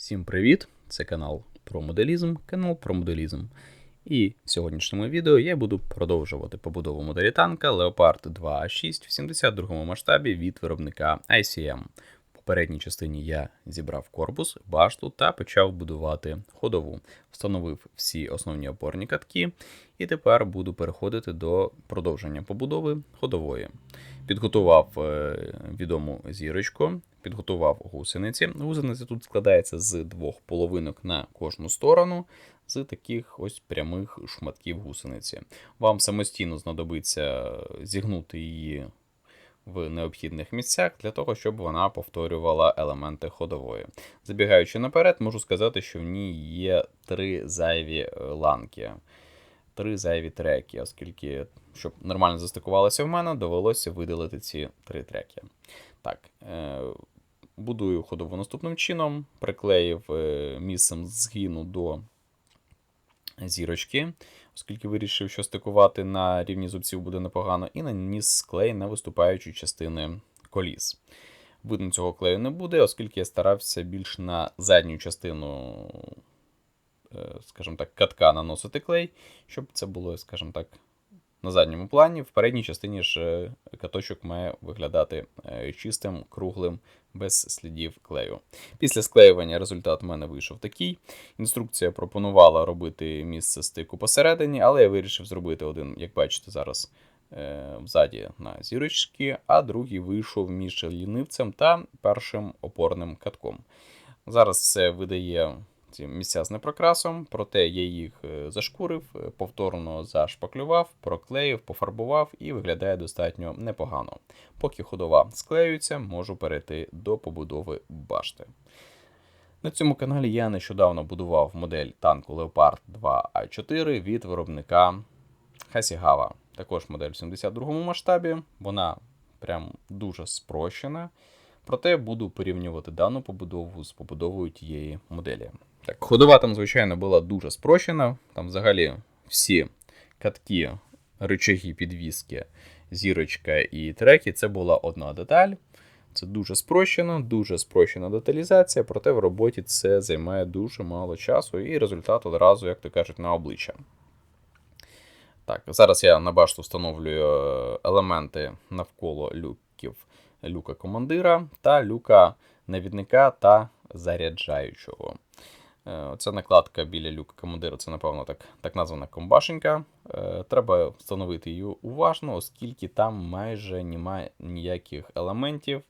Всім привіт! Це канал про моделізм, канал про моделізм. І в сьогоднішньому відео я буду продовжувати побудову моделі танка Leopard 2A6 в 72 масштабі від виробника ICM. В попередній частині я зібрав корпус, башту та почав будувати ходову. Встановив всі основні опорні катки, і тепер буду переходити до продовження побудови ходової. Підготував е, відому зірочку, підготував гусениці. Гусениця тут складається з двох половинок на кожну сторону, з таких ось прямих шматків гусениці. Вам самостійно знадобиться зігнути її в необхідних місцях для того, щоб вона повторювала елементи ходової. Забігаючи наперед, можу сказати, що в ній є три зайві е, ланки. Три зайві треки, оскільки, щоб нормально застикувалося в мене, довелося видалити ці три треки. Так, е, будую ходову наступним чином, приклеїв е, місцем згину до зірочки, оскільки вирішив, що стикувати на рівні зубців буде непогано, і наніс клей на виступаючі частини коліс. Видно, цього клею не буде, оскільки я старався більш на задню частину, е, скажімо так, катка наносити клей, щоб це було, скажімо так, на задньому плані. В передній частині ж е, каточок має виглядати е, чистим, круглим, без слідів клею. Після склеювання результат в мене вийшов такий. Інструкція пропонувала робити місце стику посередині, але я вирішив зробити один, як бачите, зараз е, взаді на зірочки, а другий вийшов між лінивцем та першим опорним катком. Зараз все видає ці місця з непрокрасом, проте я їх е, зашкурив, е, повторно зашпаклював, проклеїв, пофарбував і виглядає достатньо непогано. Поки ходова склеюється, можу перейти до побудови башти. На цьому каналі я нещодавно будував модель танку Leopard 2A4 від виробника Hashigawa. Також модель в 72-му масштабі, вона прям дуже спрощена. Проте буду порівнювати дану побудову з побудовою тієї моделі. Так, Ходова там, звичайно, була дуже спрощена. Там взагалі всі катки, рычаги, підвіски, зірочка і треки це була одна деталь. Це дуже спрощено, дуже спрощена деталізація, проте в роботі це займає дуже мало часу і результат одразу, як то кажуть, на обличчя. Так, Зараз я на башту встановлюю е, елементи навколо люків люка командира та люка навідника та заряджаючого. Е, Ця накладка біля люка командира це, напевно, так так названа комбашенька. Е, треба встановити її уважно, оскільки там майже немає ніяких елементів,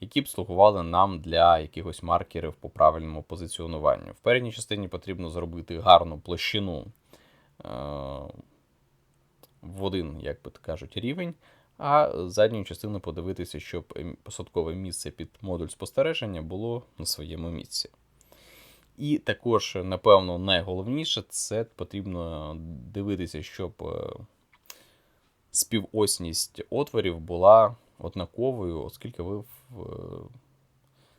які б слугували нам для якихось маркерів по правильному позиціонуванню. В передній частині потрібно зробити гарну площину е, в один, як би кажуть, рівень. А задню частину подивитися, щоб посадкове місце під модуль спостереження було на своєму місці. І також, напевно, найголовніше це потрібно дивитися, щоб е, співосність отворів була однаковою, оскільки ви, е,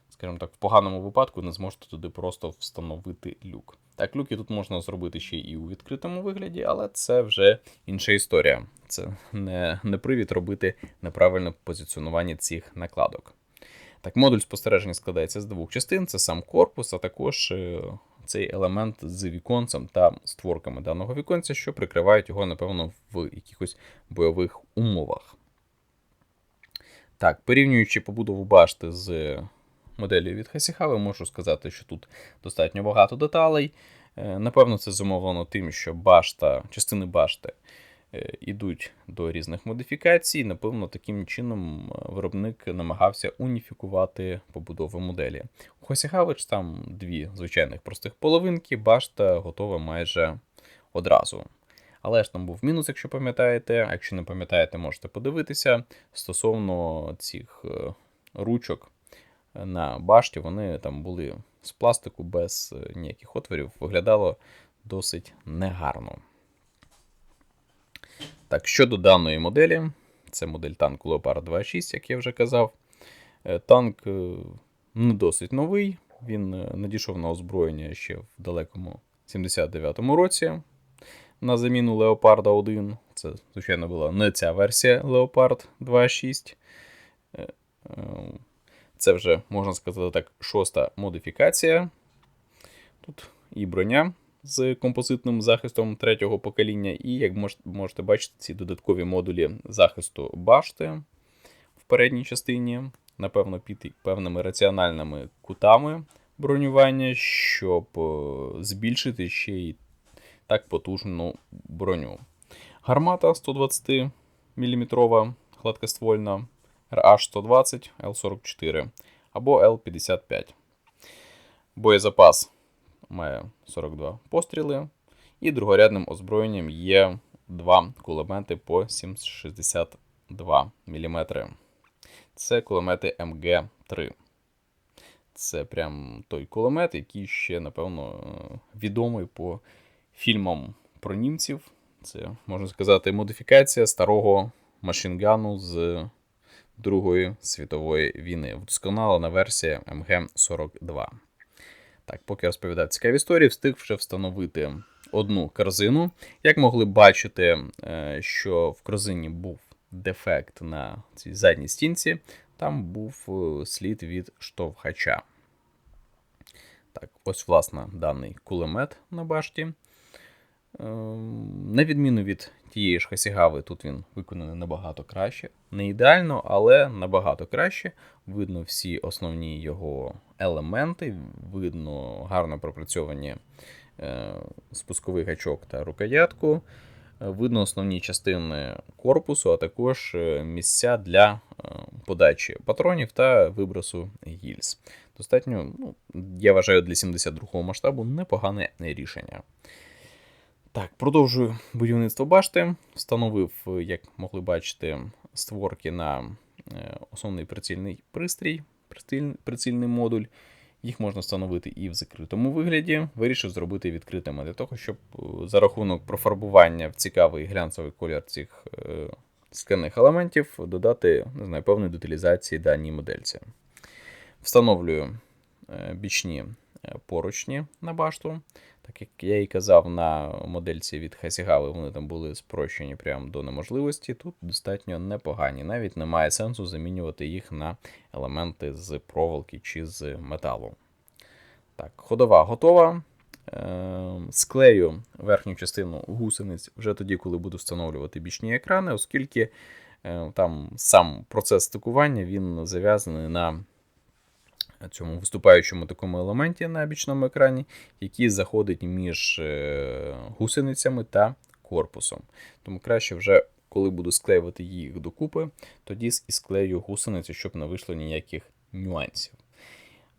скажімо так, в поганому випадку не зможете туди просто встановити люк. Так, люки тут можна зробити ще і у відкритому вигляді, але це вже інша історія. Це не, не привід робити неправильне позиціонування цих накладок. Так, Модуль спостереження складається з двох частин: це сам корпус, а також е, цей елемент з віконцем та створками даного віконця, що прикривають його, напевно, в якихось бойових умовах. Так, порівнюючи побудову башти з моделлю від Hashihawa, можу сказати, що тут достатньо багато деталей. Е, напевно, це зумовлено тим, що башта, частини башти е, до різних модифікацій. Напевно, таким чином е, виробник намагався уніфікувати побудову моделі. У Хосігавич там дві звичайних простих половинки, башта готова майже одразу. Але ж там був мінус, якщо пам'ятаєте. А якщо не пам'ятаєте, можете подивитися. Стосовно цих е, ручок на башті, вони там були з пластику без ніяких отворів, виглядало досить негарно. Так, щодо даної моделі, це модель танку Leopard 2.6, як я вже казав. Е, танк е, не досить новий, він е, надійшов на озброєння ще в далекому 79-му році на заміну Leopard 1. Це, звичайно, була не ця версія Leopard 2.6. Це вже, можна сказати так, шоста модифікація Тут і броня з композитним захистом третього покоління, і, як можете бачити, ці додаткові модулі захисту башти в передній частині, напевно, під певними раціональними кутами бронювання, щоб е, збільшити ще й так потужну броню. Гармата 120 мм гладкоствольна, RH120 L44 або L55. Боєзапас має 42 постріли, і другорядним озброєнням є два кулемети по 762 мм. Це кулемети МГ-3. Це прям той кулемет, який ще, напевно, відомий по фільмам про німців. Це, можна сказати, модифікація старого машингану з Другої світової війни. Вдосконалена версія МГ-42. Так, поки я цікаві історії, встиг вже встановити одну корзину. Як могли бачити, е, що в корзині був дефект на цій задній стінці, там був е, слід від штовхача. Так, ось, власне, даний кулемет на башті. Ем, на відміну від тієї ж Хасігави, тут він виконаний набагато краще. Не ідеально, але набагато краще. Видно всі основні його елементи, видно гарно пропрацьовані е, спусковий гачок та рукоятку. Видно основні частини корпусу, а також е, місця для е, подачі патронів та вибросу гільз. Достатньо, ну, я вважаю, для 72-го масштабу непогане рішення. Так, продовжую будівництво башти. Встановив, як могли бачити, створки на е, основний прицільний пристрій, прицільний модуль. Їх можна встановити і в закритому вигляді. Вирішив зробити відкритими для того, щоб е, за рахунок профарбування в цікавий глянцевий колір цих е, скляних елементів додати не знаю, певної деталізації даній модельці. Встановлюю бічні поручні на башту. Так як я і казав, на модельці від Хасігави вони там були спрощені прямо до неможливості. Тут достатньо непогані. Навіть немає сенсу замінювати їх на елементи з проволоки чи з металу. Так, Ходова готова. Ем, склею верхню частину гусениць вже тоді, коли буду встановлювати бічні екрани, оскільки е, там сам процес стикування він зав'язаний на цьому виступаючому такому елементі на бічному екрані, який заходить між е, гусеницями та корпусом. Тому краще вже, коли буду склеювати їх докупи, тоді і склею гусениці, щоб не вийшло ніяких нюансів.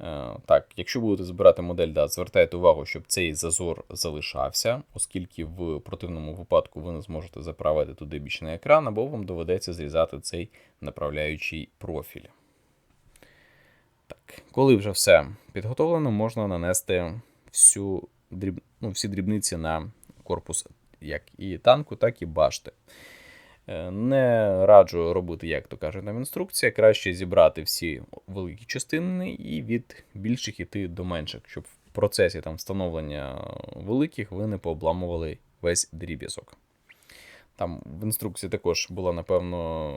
Е, так, Якщо будете збирати модель, да, звертайте увагу, щоб цей зазор залишався, оскільки в противному випадку ви не зможете заправити туди бічний екран, або вам доведеться зрізати цей направляючий профіль. Так, Коли вже все підготовлено, можна нанести всю дріб... ну, всі дрібниці на корпус як і танку, так і башти. Е, не раджу робити, як то каже нам інструкція. Краще зібрати всі великі частини і від більших іти до менших, щоб в процесі там встановлення великих ви не пообламували весь дріб'язок. Там в інструкції також була, напевно,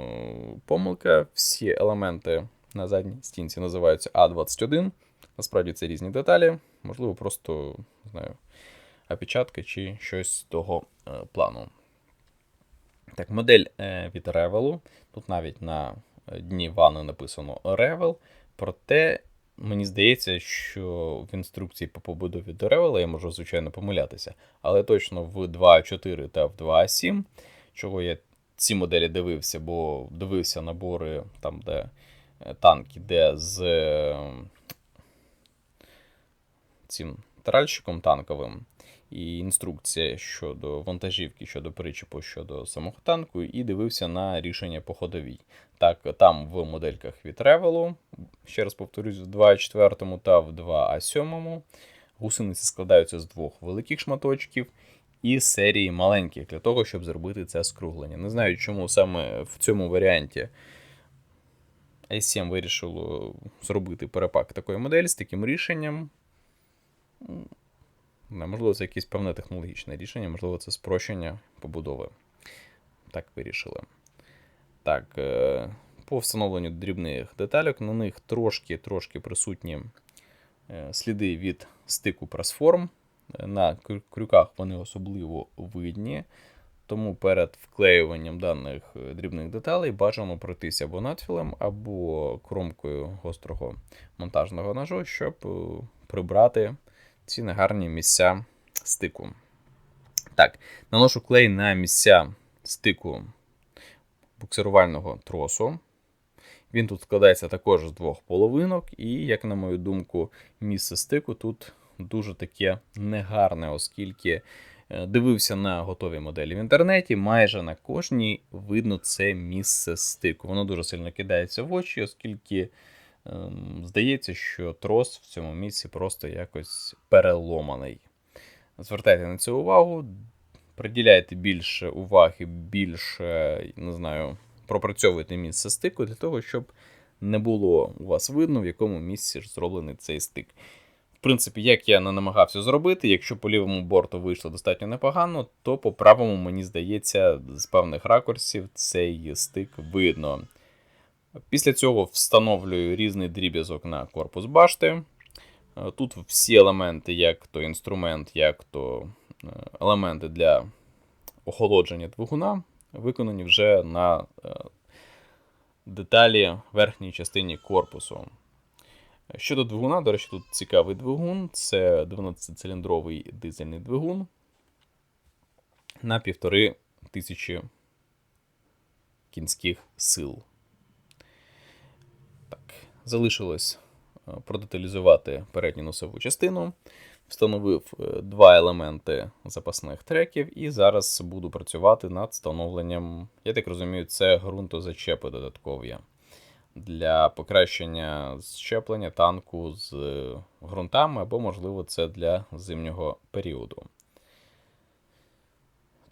помилка. Всі елементи на задній стінці називаються А21. Насправді це різні деталі, можливо, просто не знаю, опечатка чи щось того е, плану. Так, Модель е, від Revel. Тут навіть на дні ванни написано Revel, проте. Мені здається, що в інструкції по побудові до Revel, я можу, звичайно, помилятися, але точно в 2.4 та в 2.7, чого я ці моделі дивився, бо дивився набори там, де танк іде з цим тральщиком танковим. І інструкція щодо вантажівки, щодо причепу щодо самого танку, і дивився на рішення по ходовій. Так, там в модельках від Ревелу, ще раз повторюсь, в 2.4 та в 2А7 гусениці складаються з двох великих шматочків і серії маленьких для того, щоб зробити це скруглення. Не знаю, чому саме в цьому варіанті i7 вирішило зробити перепак такої моделі з таким рішенням. Можливо, це якесь певне технологічне рішення, можливо, це спрощення побудови. Так вирішили. Так, е, по встановленню дрібних деталек, на них трошки-трошки присутні е, сліди від стику пресформ. На крюках вони особливо видні. Тому перед вклеюванням даних е, дрібних деталей бажано пройтися або надфілем, або кромкою гострого монтажного ножу, щоб е, прибрати ці негарні місця стику. Так, наношу клей на місця стику буксирувального тросу. Він тут складається також з двох половинок, і, як на мою думку, місце стику тут дуже таке негарне, оскільки дивився на готові моделі в інтернеті. Майже на кожній видно це місце стику. Воно дуже сильно кидається в очі, оскільки ем, здається, що трос в цьому місці просто якось переломаний. Звертайте на це увагу, приділяйте більше уваги, більше, не знаю, пропрацьовуйте місце стику для того, щоб не було у вас видно, в якому місці ж зроблений цей стик. Принципі, як я не намагався зробити, якщо по лівому борту вийшло достатньо непогано, то по правому, мені здається, з певних ракурсів цей стик видно. Після цього встановлюю різний дріб'язок на корпус башти. Е, Тут всі елементи, як то інструмент, як то е, елементи для охолодження двигуна, виконані вже на е, деталі верхній частині корпусу. Щодо двигуна, до речі, тут цікавий двигун. Це 12-циліндровий дизельний двигун на 1500 кінських сил. Так, залишилось е, продеталізувати передню носову частину. Встановив е, два елементи запасних треків, і зараз буду працювати над встановленням, я так розумію, це ґрунтозачепи додаткові для покращення щеплення танку з е, ґрунтами, або, можливо, це для зимнього періоду.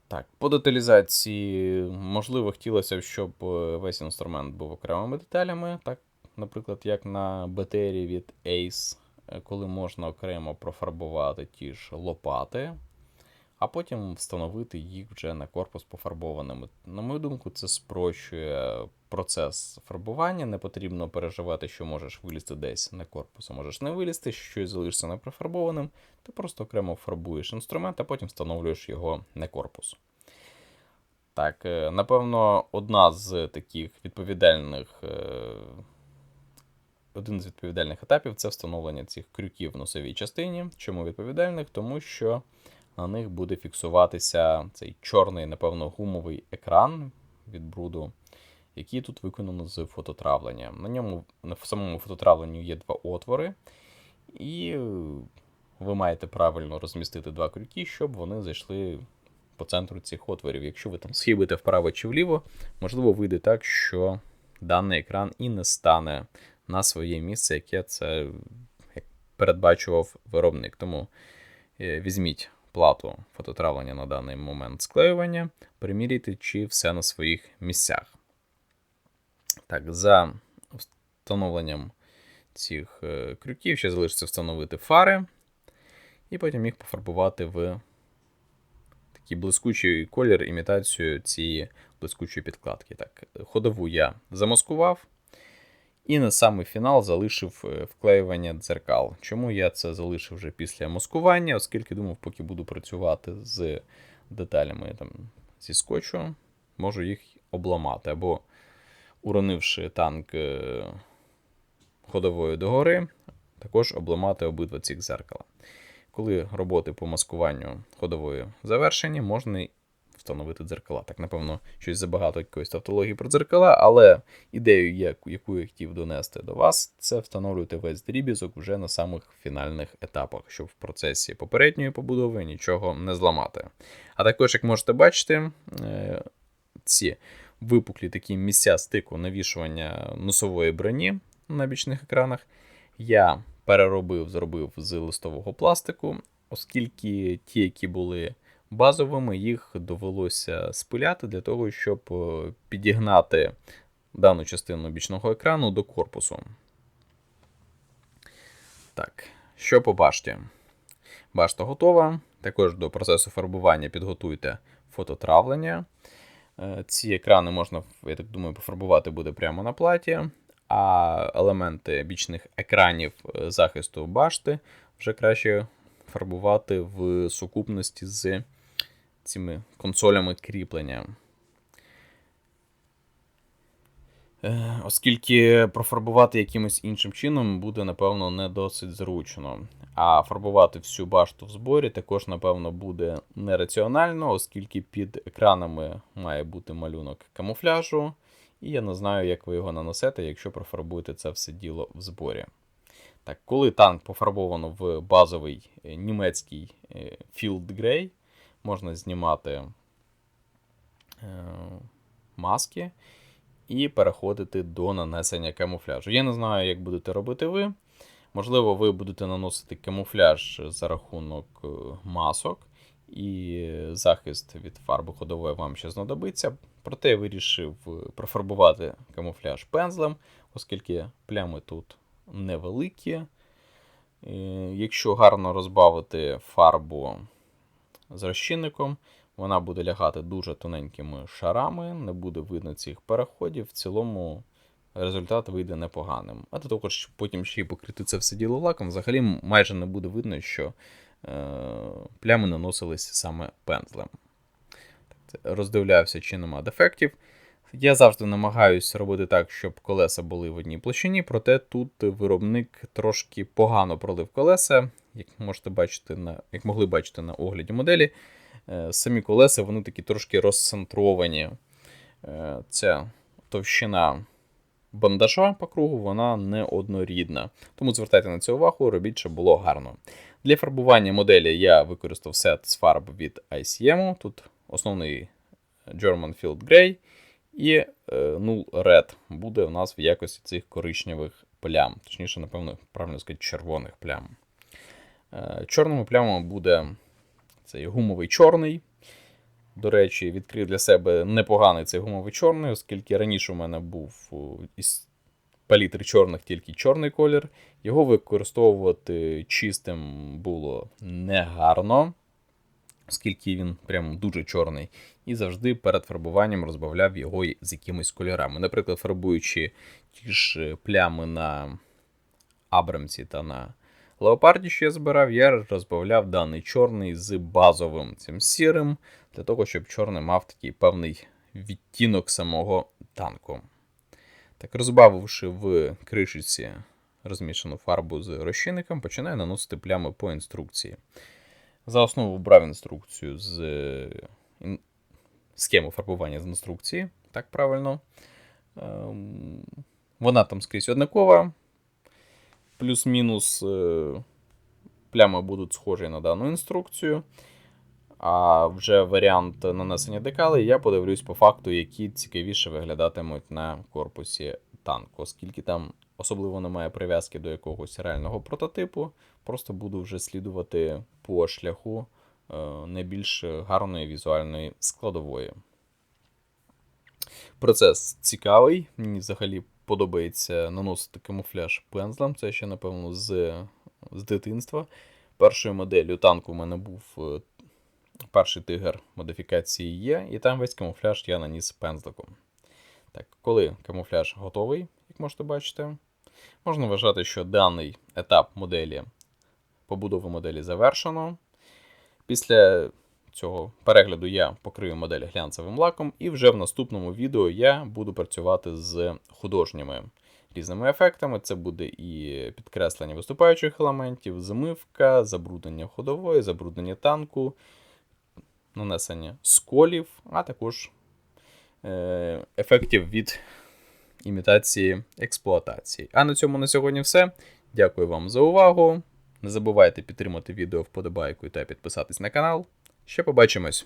Так, по деталізації, можливо, хотілося б, щоб е, весь інструмент був окремими деталями, так, наприклад, як на БТРі від Ace, е, коли можна окремо профарбувати ті ж лопати, а потім встановити їх вже на корпус пофарбованими. На мою думку, це спрощує процес фарбування. Не потрібно переживати, що можеш вилізти десь на корпус, а можеш не вилізти, що щось залишиться непрофарбованим. Ти просто окремо фарбуєш інструмент, а потім встановлюєш його на корпус. Так, е, напевно, одна з таких відповідальних. е, Один з відповідальних етапів це встановлення цих крюків в носовій частині. Чому відповідальних? Тому що на них буде фіксуватися цей чорний, напевно, гумовий екран від бруду, який тут виконано з фототравлення. На ньому в самому фототравленні є два отвори, і ви маєте правильно розмістити два крюки, щоб вони зайшли по центру цих отворів. Якщо ви там схибите вправо чи вліво, можливо, вийде так, що даний екран і не стане на своє місце, яке це передбачував виробник. Тому е, візьміть плату фототравлення на даний момент склеювання, приміряйте, чи все на своїх місцях. Так, за встановленням цих е, крюків ще залишиться встановити фари, і потім їх пофарбувати в такий блискучий колір, імітацію цієї блискучої підкладки. Так, ходову я замаскував. І на самий фінал залишив е, вклеювання дзеркал. Чому я це залишив вже після маскування, оскільки думав, поки буду працювати з деталями там, зі скотчу, можу їх обламати. Або уронивши танк е, ходовою догори, також обламати обидва ці дзеркала. Коли роботи по маскуванню ходової завершені, можна встановити дзеркала. Так, напевно, щось забагато якоїсь тавтології про дзеркала, але ідею, яку, я хотів донести до вас, це встановлювати весь дріб'язок вже на самих фінальних етапах, щоб в процесі попередньої побудови нічого не зламати. А також, як можете бачити, е, ці випуклі такі місця стику навішування носової броні на бічних екранах, я переробив, зробив з листового пластику, оскільки ті, які були базовими, їх довелося спиляти для того, щоб е, підігнати дану частину бічного екрану до корпусу. Так, що по башті? Башта готова. Також до процесу фарбування підготуйте фототравлення. Е, Ці екрани можна, я так думаю, пофарбувати буде прямо на платі. а елементи бічних екранів е, захисту башти вже краще фарбувати в сукупності з цими консолями кріплення. Е, Оскільки профарбувати якимось іншим чином буде, напевно, не досить зручно. А фарбувати всю башту в зборі також, напевно, буде нераціонально, оскільки під екранами має бути малюнок камуфляжу, і я не знаю, як ви його нанесете, якщо профарбуєте це все діло в зборі. Так, коли танк пофарбовано в базовий е, німецький е, Field Grey, можна знімати е, маски і переходити до нанесення камуфляжу. Я не знаю, як будете робити ви. Можливо, ви будете наносити камуфляж за рахунок е, масок, і захист від фарби ходової вам ще знадобиться. Проте я вирішив профарбувати камуфляж пензлем, оскільки плями тут невеликі. Е, Якщо гарно розбавити фарбу з розчинником, вона буде лягати дуже тоненькими шарами, не буде видно цих переходів. В цілому результат вийде непоганим. А щоб потім ще й покрити це все діло лаком, взагалі майже не буде видно, що е, плями наносились саме пензлем. Роздивляюся, чи нема дефектів. Я завжди намагаюся робити так, щоб колеса були в одній площині, проте тут виробник трошки погано пролив колеса, як можете бачити на, як могли бачити на огляді моделі. Е, самі колеса вони такі трошки розцентровані. Е, ця товщина бандажа по кругу вона не однорідна. Тому звертайте на це увагу, робіть, щоб було гарно. Для фарбування моделі я використав сет з фарб від ICM. Тут основний German Field Grey і е, Null Red буде у нас в якості цих коричневих плям. Точніше, напевно, правильно сказати, червоних плям. Чорними плямами буде цей гумовий чорний. До речі, відкрив для себе непоганий цей гумовий чорний, оскільки раніше у мене був із палітри чорних тільки чорний колір. Його використовувати чистим було негарно, оскільки він прям дуже чорний. І завжди перед фарбуванням розбавляв його з якимись кольорами. Наприклад, фарбуючи ті ж плями на Абрамсі та на леопарді, що я збирав, я розбавляв даний чорний з базовим цим сірим, для того, щоб чорний мав такий певний відтінок самого танку. Так, розбавивши в кришиці розмішану фарбу з розчинником, починаю наносити плями по інструкції. За основу брав інструкцію з схему фарбування з інструкції, так правильно. Ем, вона там скрізь однакова плюс-мінус е, плями будуть схожі на дану інструкцію. А вже варіант нанесення декалей я подивлюсь по факту, які цікавіше виглядатимуть на корпусі танку, оскільки там особливо немає прив'язки до якогось реального прототипу, просто буду вже слідувати по шляху е, найбільш гарної візуальної складової. Процес цікавий, мені взагалі подобається наносити камуфляж пензлем. Це ще, напевно, з з дитинства. Першою моделлю танку у мене був е, перший тигр модифікації Є, і там весь камуфляж я наніс пензликом. Так, Коли камуфляж готовий, як можете бачити, можна вважати, що даний етап моделі побудови моделі завершено. Після цього перегляду я покрию модель глянцевим лаком, і вже в наступному відео я буду працювати з художніми різними ефектами. Це буде і підкреслення виступаючих елементів, змивка, забруднення ходової, забруднення танку, нанесення сколів, а також е, ефектів від імітації експлуатації. А на цьому на сьогодні все. Дякую вам за увагу. Не забувайте підтримати відео вподобайкою та підписатись на канал. Ще побачимось!